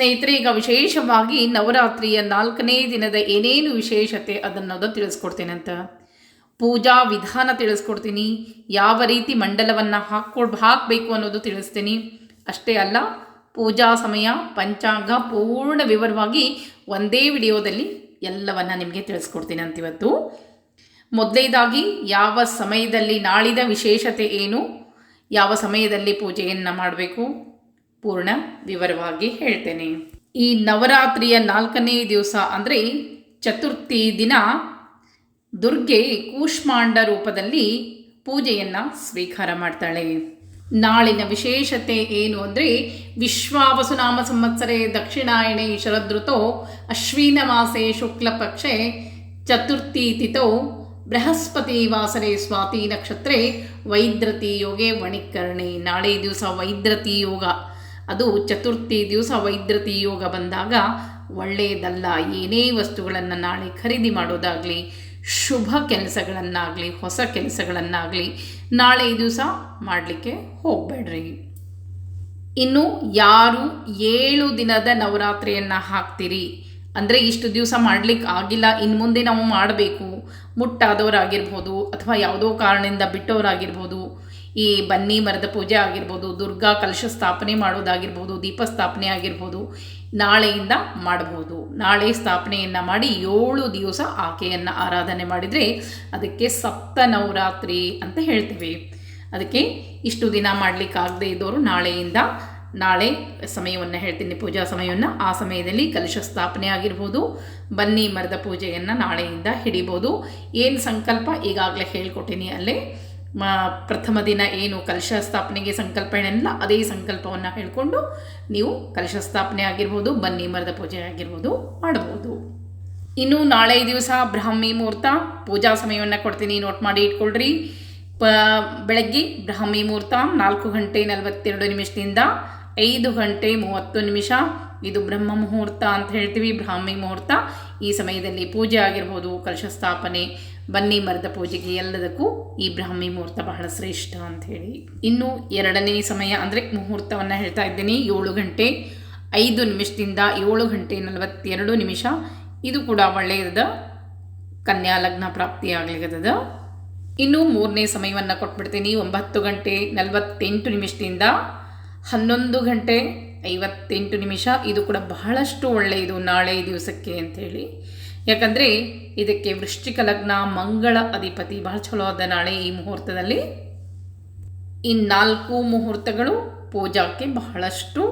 ಸ್ನೇಹಿತರೆ, ಈಗ ವಿಶೇಷವಾಗಿ ನವರಾತ್ರಿಯ ನಾಲ್ಕನೇ ದಿನದ ಏನೇನು ವಿಶೇಷತೆ ಅದನ್ನೋದು ಅಂತ. ಪೂಜಾ ವಿಧಾನ ತಿಳಿಸ್ಕೊಡ್ತೀನಿ. ಯಾವ ರೀತಿ ಮಂಡಲವನ್ನು ಹಾಕ್ಕೊಡ್, ಹಾಕಬೇಕು ಅನ್ನೋದು ತಿಳಿಸ್ತೀನಿ. ಅಷ್ಟೇ ಅಲ್ಲ, ಪೂಜಾ ಸಮಯ, ಪಂಚಾಂಗ ಪೂರ್ಣ ವಿವರವಾಗಿ ಒಂದೇ ವಿಡಿಯೋದಲ್ಲಿ ಎಲ್ಲವನ್ನು ನಿಮಗೆ ತಿಳಿಸ್ಕೊಡ್ತೀನಿ ಅಂತಿವತ್ತು ಇವತ್ತು. ಮೊದಲನೇದಾಗಿ ಯಾವ ಸಮಯದಲ್ಲಿ ನಾಳಿದ ವಿಶೇಷತೆ ಏನು? ಯಾವ ಸಮಯದಲ್ಲಿ ಪೂಜೆಯನ್ನು ಮಾಡಬೇಕು? ಪೂರ್ಣ ವಿವರವಾಗಿ ಹೇಳ್ತೇನೆ. ಈ ನವರಾತ್ರಿಯ ನಾಲ್ಕನೇ ದಿವಸ ಅಂದರೆ ಚತುರ್ಥಿ ದಿನ ದುರ್ಗೆ ಕೂಷ್ಮಾಂಡ ರೂಪದಲ್ಲಿ ಪೂಜೆಯನ್ನು ಸ್ವೀಕಾರ ಮಾಡ್ತಾಳೆ. ನಾಳಿನ ವಿಶೇಷತೆ ಏನು ಅಂದರೆ ವಿಶ್ವಾವಸುನಾಮ ಸಂವತ್ಸರೆ ದಕ್ಷಿಣಾಯಣೆ ಶರದೃತೋ ಅಶ್ವಿನ ಮಾಸೆ ಶುಕ್ಲಪಕ್ಷೆ ಚತುರ್ಥಿ ತಿಥೋ ಬೃಹಸ್ಪತಿ ವಾಸರೆ ಸ್ವಾತಿ ನಕ್ಷತ್ರೆ ವೈದ್ರತಿ ಯೋಗೆ ವಣಿಕರ್ಣಿ. ನಾಳೆ ದಿವಸ ವೈದ್ರತಿ ಯೋಗ. ಅದು ಚತುರ್ಥಿ ದಿವಸ ವೈದ್ಯತಿ ಯೋಗ ಬಂದಾಗ ಒಳ್ಳೆಯದಲ್ಲ, ಏನೇ ವಸ್ತುಗಳನ್ನು ನಾಳೆ ಖರೀದಿ ಮಾಡೋದಾಗಲಿ, ಶುಭ ಕೆಲಸಗಳನ್ನಾಗಲಿ, ಹೊಸ ಕೆಲಸಗಳನ್ನಾಗಲಿ ನಾಳೆ ದಿವಸ ಮಾಡಲಿಕ್ಕೆ ಹೋಗಬೇಡ್ರಿ. ಇನ್ನು ಯಾರು ಏಳು ದಿನದ ನವರಾತ್ರಿಯನ್ನು ಹಾಕ್ತೀರಿ? ಅಂದರೆ ಇಷ್ಟು ದಿವಸ ಮಾಡ್ಲಿಕ್ಕೆ ಆಗಿಲ್ಲ ಇನ್ನು ಮುಂದೆ ನಾವು ಮಾಡಬೇಕು. ಮುಟ್ಟಾದವರಾಗಿರ್ಬೋದು ಅಥವಾ ಯಾವುದೋ ಕಾರಣದಿಂದ ಬಿಟ್ಟವರಾಗಿರ್ಬೋದು. ಈ ಬನ್ನಿ ಮರದ ಪೂಜೆ ಆಗಿರ್ಬೋದು, ದುರ್ಗಾ ಕಲಶ ಸ್ಥಾಪನೆ ಮಾಡೋದಾಗಿರ್ಬೋದು ದೀಪ ಸ್ಥಾಪನೆ ಆಗಿರ್ಬೋದು, ನಾಳೆಯಿಂದ ಮಾಡಬಹುದು. ನಾಳೆ ಸ್ಥಾಪನೆಯನ್ನು ಮಾಡಿ ಏಳು ದಿವಸ ಆಕೆಯನ್ನು ಆರಾಧನೆ ಮಾಡಿದರೆ ಅದಕ್ಕೆ ಸಪ್ತ ನವರಾತ್ರಿ ಅಂತ ಹೇಳ್ತೀವಿ. ಅದಕ್ಕೆ ಇಷ್ಟು ದಿನ ಮಾಡಲಿಕ್ಕಾಗದೇ ಇದ್ದವರು ನಾಳೆಯಿಂದ, ನಾಳೆ ಸಮಯವನ್ನು ಹೇಳ್ತೀನಿ, ಪೂಜಾ ಸಮಯವನ್ನು. ಆ ಸಮಯದಲ್ಲಿ ಕಲಶ ಸ್ಥಾಪನೆ ಆಗಿರ್ಬೋದು, ಬನ್ನಿ ಮರದ ಪೂಜೆಯನ್ನು ನಾಳೆಯಿಂದ ಹಿಡಿಬೋದು. ಏನು ಸಂಕಲ್ಪ? ಈಗಾಗಲೇ ಹೇಳ್ಕೊಟ್ಟಿನಿ ಅಲ್ಲೇ. ಮ, ಪ್ರಥಮ ದಿನ ಏನು ಕಲಶ ಸ್ಥಾಪನೆಗೆ ಸಂಕಲ್ಪ ಏನಿಲ್ಲ ಅದೇ ಸಂಕಲ್ಪವನ್ನು ಹೇಳಿಕೊಂಡು ನೀವು ಕಲಶ ಸ್ಥಾಪನೆ ಆಗಿರ್ಬೋದು, ಬನ್ನಿ ಮರದ ಪೂಜೆ ಆಗಿರ್ಬೋದು ಮಾಡಬಹುದು ಇನ್ನು ನಾಳೆ ದಿವಸ ಬ್ರಾಹ್ಮಿ ಮುಹೂರ್ತ, ಪೂಜಾ ಸಮಯವನ್ನು ಕೊಡ್ತೀನಿ, ನೋಟ್ ಮಾಡಿ ಇಟ್ಕೊಳ್ರಿ. ಪ, ಬೆಳಗ್ಗೆ ಬ್ರಾಹ್ಮಿ ಮುಹೂರ್ತ ನಾಲ್ಕು ಗಂಟೆ ನಲವತ್ತೆರಡು ನಿಮಿಷದಿಂದ ಐದು ಗಂಟೆ ಮೂವತ್ತು ನಿಮಿಷ. ಇದು ಬ್ರಹ್ಮ ಮುಹೂರ್ತ ಅಂತ ಹೇಳ್ತೀವಿ, ಬ್ರಾಹ್ಮಿ ಮುಹೂರ್ತ. ಈ ಸಮಯದಲ್ಲಿ ಪೂಜೆ ಆಗಿರ್ಬೋದು, ಕಲಶ ಸ್ಥಾಪನೆ. ಬನ್ನಿ ಮರದ ಪೂಜೆಗೆ ಎಲ್ಲದಕ್ಕೂ ಈ ಬ್ರಾಹ್ಮಿ ಮುಹೂರ್ತ ಬಹಳ ಶ್ರೇಷ್ಠ ಅಂತ ಹೇಳಿ. ಇನ್ನು ಎರಡನೇ ಸಮಯ ಅಂದರೆ ಮುಹೂರ್ತವನ್ನು ಹೇಳ್ತಾ ಇದ್ದೀನಿ. ಏಳು ಗಂಟೆ, ಐದು ನಿಮಿಷದಿಂದ ಏಳು ಗಂಟೆ ನಲವತ್ತೆರಡು ನಿಮಿಷ. ಇದು ಕೂಡ ಒಳ್ಳೆಯದ ಕನ್ಯಾ ಲಗ್ನ ಪ್ರಾಪ್ತಿಯಾಗಲಿಗದ ಇನ್ನು ಮೂರನೇ ಸಮಯವನ್ನು ಕೊಟ್ಬಿಡ್ತೀನಿ. ಒಂಬತ್ತು ಗಂಟೆ ನಲವತ್ತೆಂಟು ನಿಮಿಷದಿಂದ ಹನ್ನೊಂದು ಗಂಟೆ ಐವತ್ತೆಂಟು ನಿಮಿಷ. ಇದು ಕೂಡ ಬಹಳಷ್ಟು ಒಳ್ಳೆಯದು ನಾಳೆ ದಿವಸಕ್ಕೆ ಅಂಥೇಳಿ ಯಾಕಂದರೆ ಇದಕ್ಕೆ ವೃಶ್ಚಿಕ ಲಗ್ನ, ಮಂಗಳ ಅಧಿಪತಿ ಬಹಳ ಚಲೋ ಅದ ನಾಳೆ ಈ ಮುಹೂರ್ತದಲ್ಲಿ. ಈ ನಾಲ್ಕು ಮುಹೂರ್ತಗಳು ಪೂಜಾಕ್ಕೆ ಬಹಳಷ್ಟು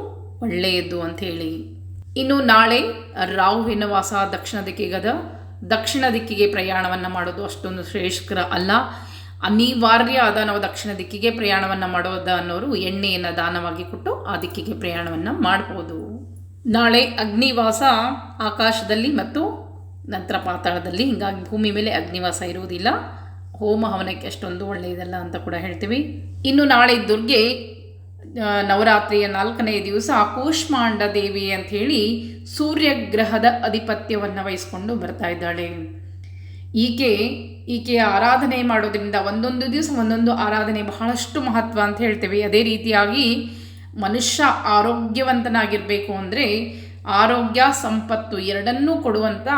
ಒಳ್ಳೆಯದು ಅಂಥೇಳಿ ಇನ್ನು ನಾಳೆ ರಾಹುವಿನ ವಾಸ ದಕ್ಷಿಣ ದಿಕ್ಕಿಗದ ದಕ್ಷಿಣ ದಿಕ್ಕಿಗೆ ಪ್ರಯಾಣವನ್ನು ಮಾಡೋದು ಅಷ್ಟೊಂದು ಶ್ರೇಷ್ಠಕರ ಅಲ್ಲ. ಅನಿವಾರ್ಯ ಆದ ನಾವು ದಕ್ಷಿಣ ದಿಕ್ಕಿಗೆ ಪ್ರಯಾಣವನ್ನು ಮಾಡೋದ ಅನ್ನೋರು ಎಣ್ಣೆಯನ್ನು ದಾನವಾಗಿ ಕೊಟ್ಟು ಆ ದಿಕ್ಕಿಗೆ ಪ್ರಯಾಣವನ್ನು ಮಾಡ್ಬೋದು. ನಾಳೆ ಅಗ್ನಿವಾಸ ಆಕಾಶದಲ್ಲಿ ಮತ್ತು ನಂತರ ಪಾತಾಳದಲ್ಲಿ ಹೀಗಾಗಿ ಭೂಮಿ ಮೇಲೆ ಅಗ್ನಿವಾಸ ಇರುವುದಿಲ್ಲ. ಹೋಮ ಹವನಕ್ಕೆ ಅಷ್ಟೊಂದು ಒಳ್ಳೆಯದಲ್ಲ ಅಂತ ಕೂಡ ಹೇಳ್ತೀವಿ. ಇನ್ನು ನಾಳೆ ದುರ್ಗೆ ನವರಾತ್ರಿಯ ನಾಲ್ಕನೇ ದಿವಸ ಕೂಷ್ಮಾಂಡ ದೇವಿ ಅಂಥೇಳಿ ಸೂರ್ಯಗ್ರಹದ ಅಧಿಪತ್ಯವನ್ನು ವಹಿಸಿಕೊಂಡು ಬರ್ತಾ ಇದ್ದಾಳೆ. ಈಕೆ ಈಕೆಯ ಆರಾಧನೆ ಮಾಡೋದ್ರಿಂದ ಒಂದೊಂದು ದಿವಸ ಒಂದೊಂದು ಆರಾಧನೆ ಬಹಳಷ್ಟು ಮಹತ್ವ ಅಂತ ಹೇಳ್ತೇವೆ. ಅದೇ ರೀತಿಯಾಗಿ ಮನುಷ್ಯ ಆರೋಗ್ಯವಂತನಾಗಿರಬೇಕು ಅಂದರೆ ಆರೋಗ್ಯ ಸಂಪತ್ತು ಎರಡನ್ನೂ ಕೊಡುವಂಥ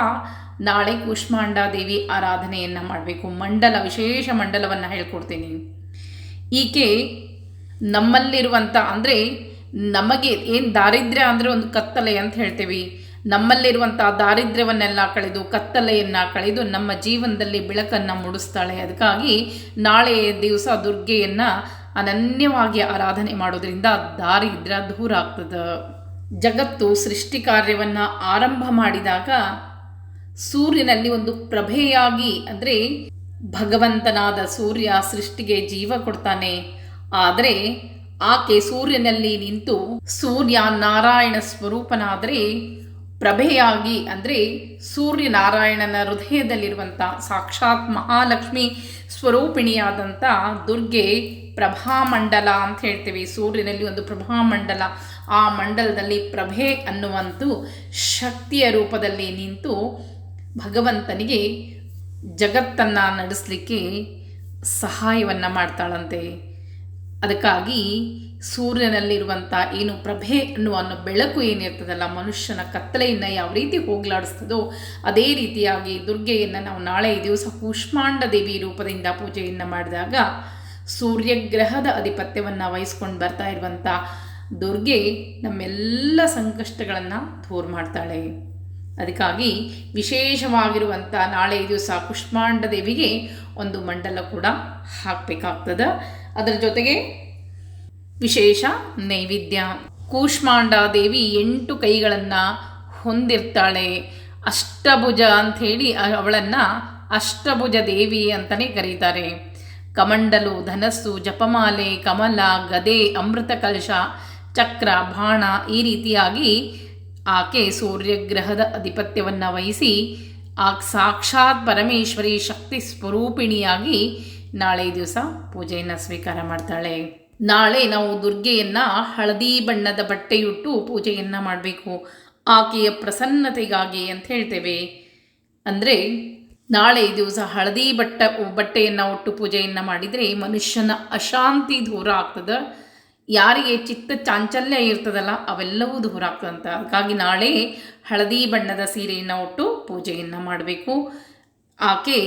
ನಾಳೆ ಕೂಷ್ಮಾಂಡ ದೇವಿ ಆರಾಧನೆಯನ್ನು ಮಾಡಬೇಕು. ಮಂಡಲ, ವಿಶೇಷ ಮಂಡಲವನ್ನು ಹೇಳ್ಕೊಡ್ತೀನಿ. ಈಕೆ ನಮ್ಮಲ್ಲಿರುವಂಥ ಅಂದರೆ ನಮಗೆ ಏನು ದಾರಿದ್ರ್ಯ ಅಂದರೆ ಒಂದು ಕತ್ತಲೆ ಅಂತ ಹೇಳ್ತೀವಿ. ನಮ್ಮಲ್ಲಿರುವಂಥ ದಾರಿದ್ರ್ಯವನ್ನೆಲ್ಲ ಕಳೆದು, ಕತ್ತಲೆಯನ್ನು ಕಳೆದು ನಮ್ಮ ಜೀವನದಲ್ಲಿ ಬೆಳಕನ್ನು ಮೂಡಿಸ್ತಾಳೆ. ಅದಕ್ಕಾಗಿ ನಾಳೆ ದಿವಸ ದುರ್ಗೆಯನ್ನು ಅನನ್ಯವಾಗಿ ಆರಾಧನೆ ಮಾಡೋದ್ರಿಂದ ದಾರಿದ್ರ್ಯ ದೂರ ಆಗ್ತದೆ. ಜಗತ್ತು ಸೃಷ್ಟಿ ಕಾರ್ಯವನ್ನು ಆರಂಭ ಮಾಡಿದಾಗ ಸೂರ್ಯನಲ್ಲಿ ಒಂದು ಪ್ರಭೆಯಾಗಿ, ಅಂದರೆ ಭಗವಂತನಾದ ಸೂರ್ಯ ಸೃಷ್ಟಿಗೆ ಜೀವ ಕೊಡ್ತಾನೆ. ಆದರೆ ಆಕೆ ಸೂರ್ಯನಲ್ಲಿ ನಿಂತು ಸೂರ್ಯ ನಾರಾಯಣ ಸ್ವರೂಪನಾದರೆ ಪ್ರಭೆಯಾಗಿ, ಅಂದರೆ ಸೂರ್ಯನಾರಾಯಣನ ಹೃದಯದಲ್ಲಿರುವಂಥ ಸಾಕ್ಷಾತ್ ಮಹಾಲಕ್ಷ್ಮಿ ಸ್ವರೂಪಿಣಿಯಾದಂಥ ದುರ್ಗೆ ಪ್ರಭಾಮಂಡಲ ಅಂತ ಹೇಳ್ತೀವಿ. ಸೂರ್ಯನಲ್ಲಿ ಒಂದು ಪ್ರಭಾಮಂಡಲ. ಆ ಮಂಡಲದಲ್ಲಿ ಪ್ರಭೆ ಅನ್ನುವಂಥ ಶಕ್ತಿಯ ರೂಪದಲ್ಲಿ ನಿಂತು ಭಗವಂತನಿಗೆ ಜಗತ್ತನ್ನು ನಡೆಸಲಿಕ್ಕೆ ಸಹಾಯವನ್ನು ಮಾಡ್ತಾಳಂತೆ. ಅದಕ್ಕಾಗಿ ಸೂರ್ಯನಲ್ಲಿರುವಂಥ ಏನು ಪ್ರಭೆ ಅನ್ನುವ ಅನ್ನೋ ಬೆಳಕು ಏನಿರ್ತದಲ್ಲ, ಮನುಷ್ಯನ ಕತ್ತಲೆಯನ್ನು ಯಾವ ರೀತಿ ಹೋಗ್ಲಾಡಿಸ್ತದೋ ಅದೇ ರೀತಿಯಾಗಿ ದುರ್ಗೆಯನ್ನು ನಾವು ನಾಳೆ ದಿವಸ ಕೂಷ್ಮಾಂಡ ದೇವಿ ರೂಪದಿಂದ ಪೂಜೆಯನ್ನು ಮಾಡಿದಾಗ ಸೂರ್ಯಗ್ರಹದ ಅಧಿಪತ್ಯವನ್ನು ವಹಿಸ್ಕೊಂಡು ಬರ್ತಾ ಇರುವಂಥ ದುರ್ಗೆ ನಮ್ಮೆಲ್ಲ ಸಂಕಷ್ಟಗಳನ್ನು ದೂರ ಮಾಡ್ತಾಳೆ. ಅದಕ್ಕಾಗಿ ವಿಶೇಷವಾಗಿರುವಂಥ ನಾಳೆ ದಿವಸ ಕುಷ್ಮಾಂಡ ದೇವಿಗೆ ಒಂದು ಮಂಡಲ ಕೂಡ ಹಾಕಬೇಕಾಗ್ತದೆ. ಅದರ ಜೊತೆಗೆ ವಿಶೇಷ ನೈವೇದ್ಯ. ಕೂಷ್ಮಾಂಡ ದೇವಿ ಎಂಟು ಕೈಗಳನ್ನು ಹೊಂದಿರ್ತಾಳೆ. ಅಷ್ಟಭುಜ ಅಂಥೇಳಿ ಅವಳನ್ನು ಅಷ್ಟಭುಜ ದೇವಿ ಅಂತಲೇ ಕರೀತಾರೆ. ಕಮಂಡಲು, ಧನಸ್ಸು, ಜಪಮಾಲೆ, ಕಮಲ, ಗದೆ, ಅಮೃತ ಕಲಶ ಚಕ್ರ, ಬಾಣ ಈ ರೀತಿಯಾಗಿ ಆಕೆ ಸೂರ್ಯಗ್ರಹದ ಅಧಿಪತ್ಯವನ್ನು ವಹಿಸಿ ಆ ಸಾಕ್ಷಾತ್ ಪರಮೇಶ್ವರಿ ಶಕ್ತಿ ಸ್ವರೂಪಿಣಿಯಾಗಿ ನಾಳೆ ದಿವಸ ಪೂಜೆಯನ್ನು ಸ್ವೀಕಾರ ಮಾಡ್ತಾಳೆ. ನಾಳೆ ನಾವು ದುರ್ಗೆಯನ್ನು ಹಳದಿ ಬಣ್ಣದ ಬಟ್ಟೆಯುಟ್ಟು ಪೂಜೆಯನ್ನು ಮಾಡಬೇಕು. ಆಕೆಯ ಪ್ರಸನ್ನತೆಗಾಗಿ ಅಂತ ಹೇಳ್ತೇವೆ. ಅಂದರೆ ನಾಳೆ ದಿವಸ ಹಳದಿ ಬಟ್ಟ, ಬಟ್ಟೆಯನ್ನು ಒಟ್ಟು ಪೂಜೆಯನ್ನು ಮಾಡಿದರೆ ಮನುಷ್ಯನ ಅಶಾಂತಿ ದೂರ ಆಗ್ತದೆ. ಯಾರಿಗೆ ಚಿತ್ತ ಚಾಂಚಲ್ಯ ಇರ್ತದಲ್ಲ, ಅವೆಲ್ಲವೂ ದೂರ ಆಗ್ತದಂತ. ಹಾಗಾಗಿ ನಾಳೆ ಹಳದಿ ಬಣ್ಣದ ಸೀರೆಯನ್ನು ಉಟ್ಟು ಪೂಜೆಯನ್ನು ಮಾಡಬೇಕು. ಆಕೆ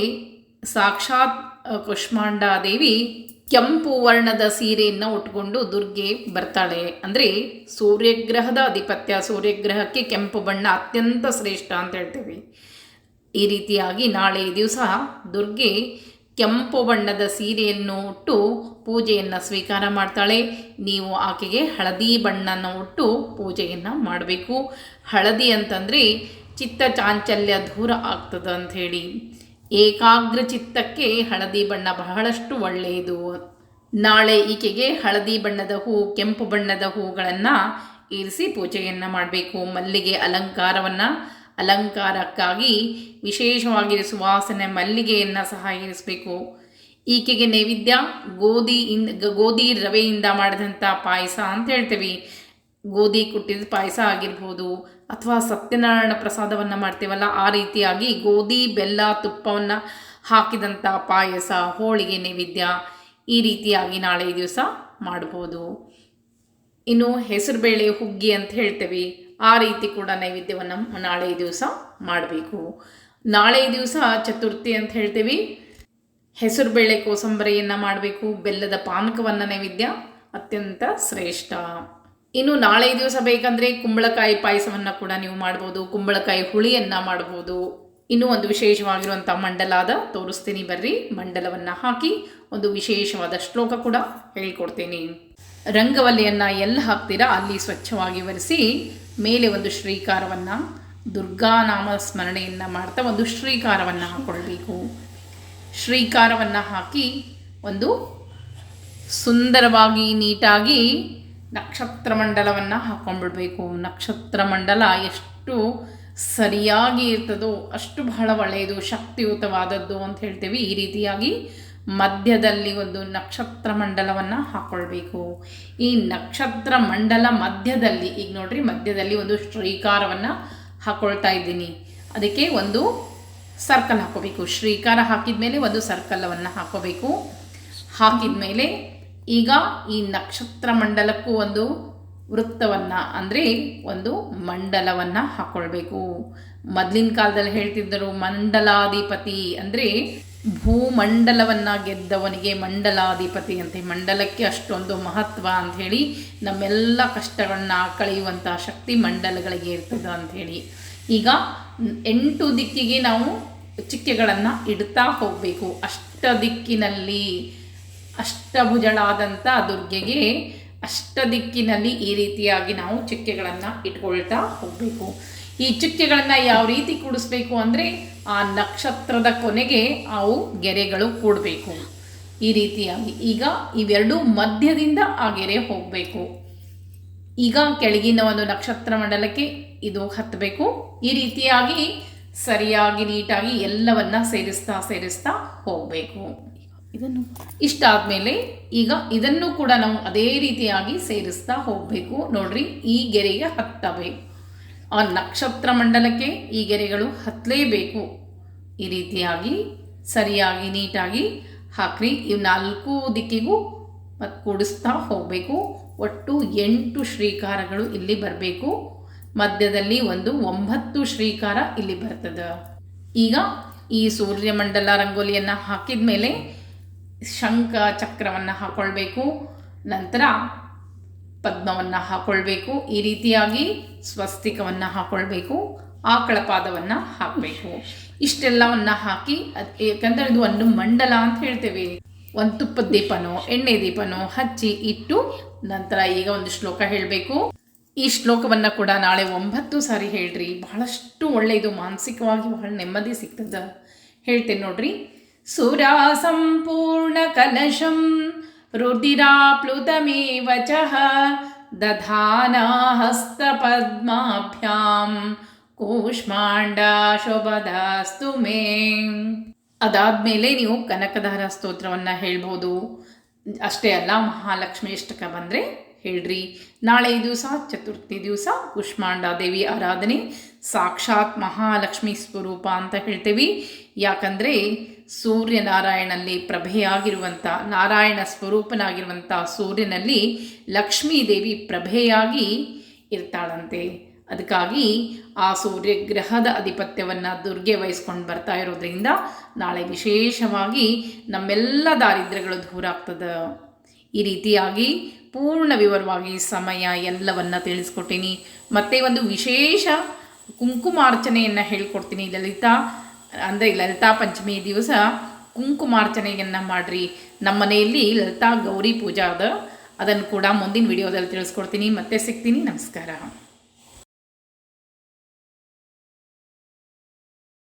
ಸಾಕ್ಷಾತ್ ಕುಷ್ಮಾಂಡ ದೇವಿ ಕೆಂಪು ವರ್ಣದ ಸೀರೆಯನ್ನು ಉಟ್ಕೊಂಡು ದುರ್ಗೆ ಬರ್ತಾಳೆ. ಅಂದರೆ ಸೂರ್ಯಗ್ರಹದ ಅಧಿಪತ್ಯ, ಸೂರ್ಯಗ್ರಹಕ್ಕೆ ಕೆಂಪು ಬಣ್ಣ ಅತ್ಯಂತ ಶ್ರೇಷ್ಠ ಅಂತ ಹೇಳ್ತೇವೆ. ಈ ರೀತಿಯಾಗಿ ನಾಳೆ ದಿವಸ ದುರ್ಗೆ ಕೆಂಪು ಬಣ್ಣದ ಸೀರೆಯನ್ನು ಉಟ್ಟು ಪೂಜೆಯನ್ನು ಸ್ವೀಕಾರ ಮಾಡ್ತಾಳೆ. ನೀವು ಆಕೆಗೆ ಹಳದಿ ಬಣ್ಣನ ಉಟ್ಟು ಪೂಜೆಯನ್ನು ಮಾಡಬೇಕು. ಹಳದಿ ಅಂತಂದರೆ ಚಿತ್ತ ಚಾಂಚಲ್ಯ ದೂರ ಆಗ್ತದೆ ಅಂಥೇಳಿ. ಏಕಾಗ್ರ ಚಿತ್ತಕ್ಕೆ ಹಳದಿ ಬಣ್ಣ ಬಹಳಷ್ಟು ಒಳ್ಳೆಯದು. ನಾಳೆ ಈಕೆಗೆ ಹಳದಿ ಬಣ್ಣದ ಹೂ, ಕೆಂಪು ಬಣ್ಣದ ಹೂಗಳನ್ನು ಇರಿಸಿ ಪೂಜೆಯನ್ನು ಮಾಡಬೇಕು. ಮಲ್ಲಿಗೆ ಅಲಂಕಾರವನ್ನು ಅಲಂಕಾರಕ್ಕಾಗಿ ವಿಶೇಷವಾಗಿ ಸುವಾಸನೆ, ಮಲ್ಲಿಗೆಯನ್ನು ಸಹ ಇರಿಸಬೇಕು. ಈಕೆಗೆ ನೈವೇದ್ಯ ಗೋಧಿಯಿಂದ ಗೋಧಿ ರವೆಯಿಂದ ಮಾಡಿದಂಥ ಪಾಯಸ ಅಂತ ಹೇಳ್ತೇವೆ. ಗೋಧಿ ಕುಟ್ಟಿದ ಪಾಯಸ ಆಗಿರ್ಬೋದು ಅಥವಾ ಸತ್ಯನಾರಾಯಣ ಪ್ರಸಾದವನ್ನು ಮಾಡ್ತೀವಲ್ಲ, ಆ ರೀತಿಯಾಗಿ ಗೋಧಿ, ಬೆಲ್ಲ, ತುಪ್ಪವನ್ನು ಹಾಕಿದಂಥ ಪಾಯಸ, ಹೋಳಿಗೆ ನೈವೇದ್ಯ ಈ ರೀತಿಯಾಗಿ ನಾಳೆ ದಿವಸ ಮಾಡ್ಬೋದು. ಇನ್ನು ಹೆಸರುಬೇಳೆ ಹುಗ್ಗಿ ಅಂತ ಹೇಳ್ತೇವೆ. ಆ ರೀತಿ ಕೂಡ ನೈವೇದ್ಯವನ್ನು ನಾಳೆ ದಿವಸ ಮಾಡಬೇಕು. ನಾಳೆ ದಿವಸ ಚತುರ್ಥಿ ಅಂತ ಹೇಳ್ತೀವಿ. ಹೆಸರು ಬೇಳೆ ಕೋಸಂಬರಿಯನ್ನು ಮಾಡಬೇಕು. ಬೆಲ್ಲದ ಪಾನಕವನ್ನು ನೈವೇದ್ಯ ಅತ್ಯಂತ ಶ್ರೇಷ್ಠ. ಇನ್ನು ನಾಳೆ ದಿವಸ ಬೇಕಂದರೆ ಕುಂಬಳಕಾಯಿ ಪಾಯಸವನ್ನು ಕೂಡ ನೀವು ಮಾಡ್ಬೋದು. ಕುಂಬಳಕಾಯಿ ಹುಳಿಯನ್ನು ಮಾಡ್ಬೋದು. ಇನ್ನೂ ಒಂದು ವಿಶೇಷವಾಗಿರುವಂಥ ಮಂಡಲಾದ ತೋರಿಸ್ತೀನಿ ಬರ್ರಿ. ಮಂಡಲವನ್ನು ಹಾಕಿ ಒಂದು ವಿಶೇಷವಾದ ಶ್ಲೋಕ ಕೂಡ ಹೇಳ್ಕೊಡ್ತೀನಿ. ರಂಗವಲ್ಲಿಯನ್ನು ಎಲ್ಲಿ ಹಾಕ್ತೀರಾ ಅಲ್ಲಿ ಸ್ವಚ್ಛವಾಗಿ ಒರೆಸಿ ಮೇಲೆ ಒಂದು ಶ್ರೀಕಾರವನ್ನು ದುರ್ಗಾನಾಮ ಸ್ಮರಣೆಯನ್ನು ಮಾಡ್ತಾ ಒಂದು ಶ್ರೀಕಾರವನ್ನು ಹಾಕ್ಕೊಳ್ಬೇಕು ಶ್ರೀಕಾರವನ್ನು ಹಾಕಿ ಒಂದು ಸುಂದರವಾಗಿ, ನೀಟಾಗಿ ನಕ್ಷತ್ರ ಮಂಡಲವನ್ನು ಹಾಕ್ಕೊಂಡ್ಬಿಡ್ಬೇಕು ನಕ್ಷತ್ರ ಮಂಡಲ ಎಷ್ಟು ಸರಿಯಾಗಿ ಇರ್ತದೋ, ಅಷ್ಟು ಬಹಳ ಒಳ್ಳೆಯದು, ಶಕ್ತಿಯುತವಾದದ್ದು ಅಂತ ಹೇಳ್ತೇವೆ. ಈ ರೀತಿಯಾಗಿ ಮಧ್ಯದಲ್ಲಿ ಒಂದು ನಕ್ಷತ್ರ ಮಂಡಲವನ್ನು ಹಾಕ್ಕೊಳ್ಬೇಕು ಈ ನಕ್ಷತ್ರ ಮಂಡಲ ಮಧ್ಯದಲ್ಲಿ, ಈಗ ನೋಡ್ರಿ ಮಧ್ಯದಲ್ಲಿ ಒಂದು ಶ್ರೀಕಾರವನ್ನು ಹಾಕ್ಕೊಳ್ತಾ ಇದ್ದೀನಿ. ಅದಕ್ಕೆ ಒಂದು ಸರ್ಕಲ್ ಹಾಕೋಬೇಕು. ಶ್ರೀಕಾರ ಹಾಕಿದ ಮೇಲೆ ಒಂದು ಸರ್ಕಲವನ್ನು ಹಾಕೋಬೇಕು. ಹಾಕಿದ ಮೇಲೆ ಈಗ ಈ ನಕ್ಷತ್ರ ಮಂಡಲಕ್ಕೂ ಒಂದು ವೃತ್ತವನ್ನು, ಅಂದರೆ ಒಂದು ಮಂಡಲವನ್ನು ಹಾಕ್ಕೊಳ್ಬೇಕು ಮೊದಲಿನ ಕಾಲದಲ್ಲಿ ಹೇಳ್ತಿದ್ದರು ಮಂಡಲಾಧಿಪತಿ, ಅಂದರೆ ಭೂಮಂಡಲವನ್ನು ಗೆದ್ದವನಿಗೆ ಮಂಡಲಾಧಿಪತಿ ಅಂತ. ಮಂಡಲಕ್ಕೆ ಅಷ್ಟೊಂದು ಮಹತ್ವ ಅಂತ ಹೇಳಿ ನಮ್ಮೆಲ್ಲ ಕಷ್ಟಗಳನ್ನ ಕಳೆಯುವಂತಹ ಶಕ್ತಿ ಮಂಡಲಗಳಿಗೆ ಇರ್ತದೆ ಹೇಳಿ ಈಗ ಎಂಟು ದಿಕ್ಕಿಗೆ ನಾವು ಚಿಕ್ಕೆಗಳನ್ನು ಇಡ್ತಾ ಹೋಗಬೇಕು. ಅಷ್ಟ ದಿಕ್ಕಿನಲ್ಲಿ ಅಷ್ಟಭುಜಳಾದಂಥ ದುರ್ಗೆಗೆ ಅಷ್ಟ ದಿಕ್ಕಿನಲ್ಲಿ ಈ ರೀತಿಯಾಗಿ ನಾವು ಚಿಕ್ಕೆಗಳನ್ನು ಇಟ್ಕೊಳ್ತಾ ಹೋಗಬೇಕು. ಈ ಚುಕ್ಕೆಗಳನ್ನು ಯಾವ ರೀತಿ ಕೂಡಿಸ್ಬೇಕು ಅಂದರೆ ಆ ನಕ್ಷತ್ರದ ಕೊನೆಗೆ ಅವು ಗೆರೆಗಳು ಕೂಡಬೇಕು. ಈ ರೀತಿಯಾಗಿ ಈಗ ಇವೆರಡೂ ಮಧ್ಯದಿಂದ ಆ ಗೆರೆ ಹೋಗಬೇಕು. ಈಗ ಕೆಳಗಿನ ಒಂದು ನಕ್ಷತ್ರ ಮಂಡಲಕ್ಕೆ ಇದು ಹತ್ತಬೇಕು. ಈ ರೀತಿಯಾಗಿ ಸರಿಯಾಗಿ ನೀಟಾಗಿ ಎಲ್ಲವನ್ನ ಸೇರಿಸ್ತಾ ಸೇರಿಸ್ತಾ ಹೋಗಬೇಕು. ಇದನ್ನು ಇಷ್ಟಾದಮೇಲೆ ಈಗ ಇದನ್ನು ಕೂಡ ನಾವು ಅದೇ ರೀತಿಯಾಗಿ ಸೇರಿಸ್ತಾ ಹೋಗಬೇಕು. ನೋಡ್ರಿ ಈ ಗೆರೆಗೆ ಹತ್ತವೆ ಆ ನಕ್ಷತ್ರ ಮಂಡಲಕ್ಕೆ ಈ ಗೆರೆಗಳು ಹತ್ತಲೇಬೇಕು. ಈ ರೀತಿಯಾಗಿ, ಸರಿಯಾಗಿ, ನೀಟಾಗಿ ಹಾಕ್ರಿ. ಇವು ನಾಲ್ಕು ದಿಕ್ಕಿಗೂ ಮತ್ತು ಕೂಡಿಸ್ತಾ ಹೋಗಬೇಕು. ಒಟ್ಟು ಎಂಟು ಶ್ರೀಕಾರಗಳು ಇಲ್ಲಿ ಬರಬೇಕು. ಮಧ್ಯದಲ್ಲಿ ಒಂದು ಒಂಬತ್ತು ಶ್ರೀಕಾರ ಇಲ್ಲಿ ಬರ್ತದೆ. ಈಗ ಈ ಸೂರ್ಯಮಂಡಲ ರಂಗೋಲಿಯನ್ನು ಹಾಕಿದ ಮೇಲೆ ಶಂಖ ಚಕ್ರವನ್ನು ಹಾಕ್ಕೊಳ್ಬೇಕು ನಂತರ ಪದ್ಮವನ್ನು ಹಾಕೊಳ್ಬೇಕು. ಈ ರೀತಿಯಾಗಿ ಸ್ವಸ್ತಿಕವನ್ನು ಹಾಕೊಳ್ಬೇಕು. ಆಕಳ ಪಾದವನ್ನು ಹಾಕಬೇಕು. ಇಷ್ಟೆಲ್ಲವನ್ನು ಹಾಕಿ ಯಾಕಂದ್ರೆ ಇದು ಒಂದು ಮಂಡಲ ಅಂತ ಹೇಳ್ತೇವೆ. ಒಂದು ತುಪ್ಪದ ದೀಪನೋ, ಎಣ್ಣೆ ದೀಪನೋ ಹಚ್ಚಿ ಇಟ್ಟು ನಂತರ ಈಗ ಒಂದು ಶ್ಲೋಕ ಹೇಳಬೇಕು. ಈ ಶ್ಲೋಕವನ್ನು ಕೂಡ ನಾಳೆ ಒಂಬತ್ತು ಸಾರಿ ಹೇಳ್ರಿ. ಬಹಳಷ್ಟು ಒಳ್ಳೆಯದು, ಮಾನಸಿಕವಾಗಿ ಬಹಳ ನೆಮ್ಮದಿ ಸಿಗ್ತದ. ಹೇಳ್ತೇನೆ ನೋಡ್ರಿ. ಸುರಾ ಸಂಪೂರ್ಣ ಕಲಶಂ ದಧಾನ ಹಸ್ತಪದ್ಮಾಭ್ಯಾಂ ಕೂಷ್ಮಾಂಡ ಶೋಭದಾಸ್ತು ಮೇ ಅದಾದಮೇಲೆ ನೀವು ಕನಕದಾರ ಸ್ತೋತ್ರವನ್ನು ಹೇಳ್ಬೋದು. ಅಷ್ಟೇ ಅಲ್ಲ, ಮಹಾಲಕ್ಷ್ಮೀ ಇಷ್ಟಕ ಬಂದರೆ ಹೇಳ್ರಿ. ನಾಳೆ ದಿವಸ, ಚತುರ್ಥಿ ದಿವಸ, ಕುಷ್ಮಾಂಡ ದೇವಿ ಆರಾಧನೆ, ಸಾಕ್ಷಾತ್ ಮಹಾಲಕ್ಷ್ಮಿ ಸ್ವರೂಪ ಅಂತ ಹೇಳ್ತೇವೆ. ಯಾಕಂದರೆ ಸೂರ್ಯನಾರಾಯಣಲ್ಲಿ ಪ್ರಭೆಯಾಗಿರುವಂಥ, ನಾರಾಯಣ ಸ್ವರೂಪನಾಗಿರುವಂಥ ಸೂರ್ಯನಲ್ಲಿ ಲಕ್ಷ್ಮೀ ದೇವಿ ಪ್ರಭೆಯಾಗಿ ಇರ್ತಾಳಂತೆ. ಅದಕ್ಕಾಗಿ ಆ ಸೂರ್ಯಗ್ರಹದ ಅಧಿಪತ್ಯವನ್ನು ದುರ್ಗೆ ವಹಿಸ್ಕೊಂಡು ಬರ್ತಾ ಇರೋದ್ರಿಂದ ನಾಳೆ ವಿಶೇಷವಾಗಿ ನಮ್ಮೆಲ್ಲ ದಾರಿದ್ರ್ಯಗಳು ದೂರ ಆಗ್ತದೆ. ಈ ರೀತಿಯಾಗಿ ಪೂರ್ಣ ವಿವರವಾಗಿ ಸಮಯ ಎಲ್ಲವನ್ನು ತಿಳಿಸ್ಕೊಟ್ಟೀನಿ. ಮತ್ತು ಒಂದು ವಿಶೇಷ ಕುಂಕುಮಾರ್ಚನೆಯನ್ನು ಹೇಳ್ಕೊಡ್ತೀನಿ ಲಲಿತಾ. ಅಂದರೆ ಲಲಿತಾ ಪಂಚಮಿ ದಿವಸ ಕುಂಕುಮಾರ್ಚನೆಯನ್ನು ಮಾಡಿರಿ. ನಮ್ಮ ಮನೆಯಲ್ಲಿ ಲಲಿತಾ ಗೌರಿ ಪೂಜಾ ಅದ. ಅದನ್ನು ಕೂಡ ಮುಂದಿನ ವಿಡಿಯೋದಲ್ಲಿ ತಿಳಿಸ್ಕೊಡ್ತೀನಿ. ಮತ್ತೆ ಸಿಗ್ತೀನಿ. ನಮಸ್ಕಾರ.